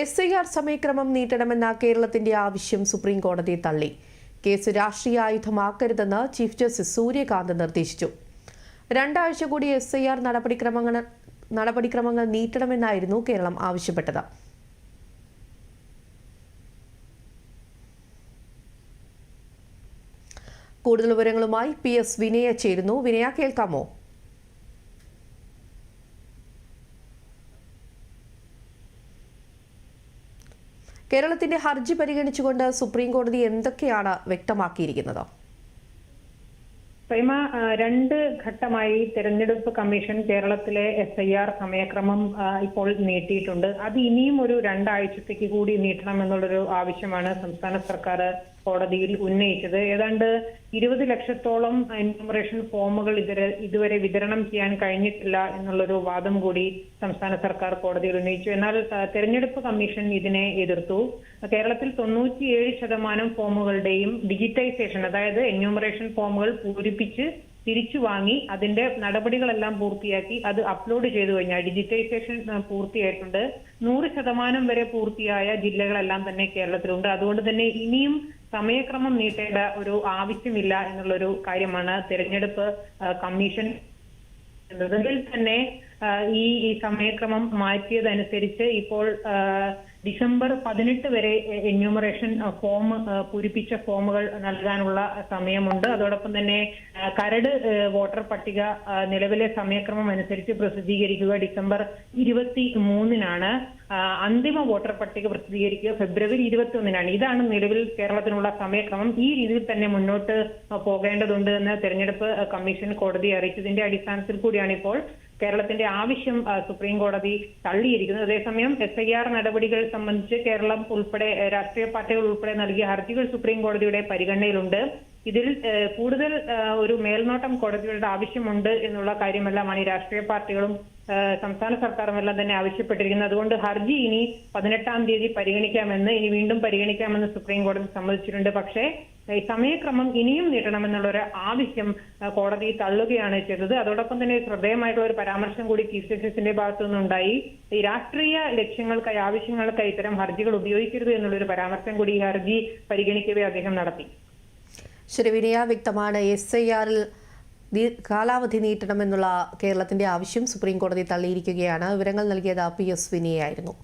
S I R സമയക്രമം നീട്ടണമെന്ന കേരളത്തിന്റെ ആവശ്യം സുപ്രീം കോടതി തള്ളി. കേസ് രാഷ്ട്രീയ ആയുധമാക്കരുതെന്ന് ചീഫ് ജസ്റ്റിസ് സൂര്യകാന്ത് നിർദ്ദേശിച്ചു. രണ്ടാഴ്ച കൂടി എസ് ഐ ആർ നടപടിക്രമങ്ങൾ നടപടിക്രമങ്ങൾ നീട്ടണമെന്നായിരുന്നു കേരളം ആവശ്യപ്പെട്ടത്. കൂടുതൽ വിവരങ്ങളുമായി പി എസ് വിനയ ചേരുന്നു. വിനയ കേൾക്കാമോ? കേരളത്തിന്റെ ഹർജി പരിഗണിച്ചുകൊണ്ട് സുപ്രീം കോടതി എന്തൊക്കെയാണ് വ്യക്തമാക്കിയിരിക്കുന്നത്? പ്രേമ രണ്ട് ഘട്ടമായി തെരഞ്ഞെടുപ്പ് കമ്മീഷൻ കേരളത്തിലെ എസ് ഐ ആർ സമയക്രമം ഇപ്പോൾ നീട്ടിയിട്ടുണ്ട്. അത് ഇനിയും ഒരു രണ്ടാഴ്ചത്തേക്ക് കൂടി നീട്ടണം എന്നുള്ളൊരു ആവശ്യമാണ് സംസ്ഥാന സർക്കാർ കോടതിയിൽ ഉന്നയിച്ചത്. ഏതാണ്ട് ഇരുപത് ലക്ഷത്തോളം എന്യൂമറേഷൻ ഫോമുകൾ ഇതുവരെ ഇതുവരെ വിതരണം ചെയ്യാൻ കഴിഞ്ഞിട്ടില്ല എന്നുള്ളൊരു വാദം കൂടി സംസ്ഥാന സർക്കാർ കോടതിയിൽ ഉന്നയിച്ചു. എന്നാൽ തെരഞ്ഞെടുപ്പ് കമ്മീഷൻ ഇതിനെ എതിർത്തു. കേരളത്തിൽ തൊണ്ണൂറ്റിയേഴ് ശതമാനം ഫോമുകളുടെയും ഡിജിറ്റൈസേഷൻ അതായത് എന്യൂമറേഷൻ ഫോമുകൾ പൂരിപ്പിച്ച് തിരിച്ചു വാങ്ങി അതിന്റെ നടപടികളെല്ലാം പൂർത്തിയാക്കി അത് അപ്ലോഡ് ചെയ്തു കഴിഞ്ഞാൽ ഡിജിറ്റൈസേഷൻ പൂർത്തിയായിട്ടുണ്ട്. നൂറ് ശതമാനം വരെ പൂർത്തിയായ ജില്ലകളെല്ലാം തന്നെ കേരളത്തിലുണ്ട്. അതുകൊണ്ട് തന്നെ ഇനിയും സമയക്രമം നീട്ടേണ്ട ഒരു ആവശ്യമില്ല എന്നുള്ളൊരു കാര്യമാണ് തെരഞ്ഞെടുപ്പ് കമ്മീഷൻ എന്നതിൽ തന്നെ ഈ സമയക്രമം മാറ്റിയതനുസരിച്ച് ഇപ്പോൾ ഡിസംബർ പതിനെട്ട് വരെ എന്യൂമറേഷൻ ഫോം പൂരിപ്പിച്ച ഫോമുകൾ നൽകാനുള്ള സമയമുണ്ട്. അതോടൊപ്പം തന്നെ കരട് വോട്ടർ പട്ടിക നിലവിലെ സമയക്രമം അനുസരിച്ച് പ്രസിദ്ധീകരിക്കുക ഡിസംബർ ഇരുപത്തി മൂന്നിനാണ് അന്തിമ വോട്ടർ പട്ടിക പ്രസിദ്ധീകരിക്കുക ഫെബ്രുവരി ഇരുപത്തി ഒന്നിനാണ് ഇതാണ് നിലവിൽ കേരളത്തിനുള്ള സമയക്രമം. ഈ രീതിയിൽ തന്നെ മുന്നോട്ട് പോകേണ്ടതുണ്ട് എന്ന് തെരഞ്ഞെടുപ്പ് കമ്മീഷൻ കോടതിയെ അറിയിച്ചതിന്റെ അടിസ്ഥാനത്തിൽ കൂടിയാണ് ഇപ്പോൾ കേരളത്തിന്റെ ആവശ്യം സുപ്രീം കോടതി തള്ളിയിരിക്കുന്നു അതേസമയം എസ് ഐ ആർ നടപടികൾ സംബന്ധിച്ച് കേരളം ഉൾപ്പെടെ രാഷ്ട്രീയ പാർട്ടികൾ ഉൾപ്പെടെ നൽകിയ ഹർജികൾ സുപ്രീം കോടതിയുടെ പരിഗണനയിലുണ്ട്. ഇതിൽ കൂടുതൽ ഒരു മേൽനോട്ടം കോടതികളുടെ ആവശ്യമുണ്ട് എന്നുള്ള കാര്യമെല്ലാമാണ് ഈ രാഷ്ട്രീയ പാർട്ടികളും സംസ്ഥാന സർക്കാരും എല്ലാം തന്നെ ആവശ്യപ്പെട്ടിരിക്കുന്നത്. അതുകൊണ്ട് ഹർജി ഇനി പതിനെട്ടാം തീയതി പരിഗണിക്കാമെന്ന് ഇനി വീണ്ടും പരിഗണിക്കാമെന്ന് സുപ്രീം കോടതി സമ്മതിച്ചിട്ടുണ്ട്. പക്ഷേ സമയക്രമം ഇനിയും നീട്ടണമെന്നുള്ള ഒരു ആവശ്യം കോടതി തള്ളുകയാണ് ചെയ്തത്. അതോടൊപ്പം തന്നെ ശ്രദ്ധേയമായിട്ടുള്ള ഒരു പരാമർശം കൂടി ചീഫ് ജസ്റ്റിസിന്റെ ഭാഗത്തു നിന്നുണ്ടായി ഈ രാഷ്ട്രീയ ലക്ഷ്യങ്ങൾക്കായി ആവശ്യങ്ങൾക്കായി ഇത്തരം ഹർജികൾ ഉപയോഗിക്കരുത് എന്നുള്ളൊരു പരാമർശം കൂടി ഈ ഹർജി പരിഗണിക്കവേ അദ്ദേഹം നടത്തി. ശരി വിനയ വ്യക്തമാണ് എസ് ഐ ആറിൽ കാലാവധി നീട്ടണമെന്നുള്ള കേരളത്തിന്റെ ആവശ്യം സുപ്രീം കോടതി തള്ളിയിരിക്കുകയാണ്. വിവരങ്ങൾ നൽകിയത് പി എസ് വിനയായിരുന്നു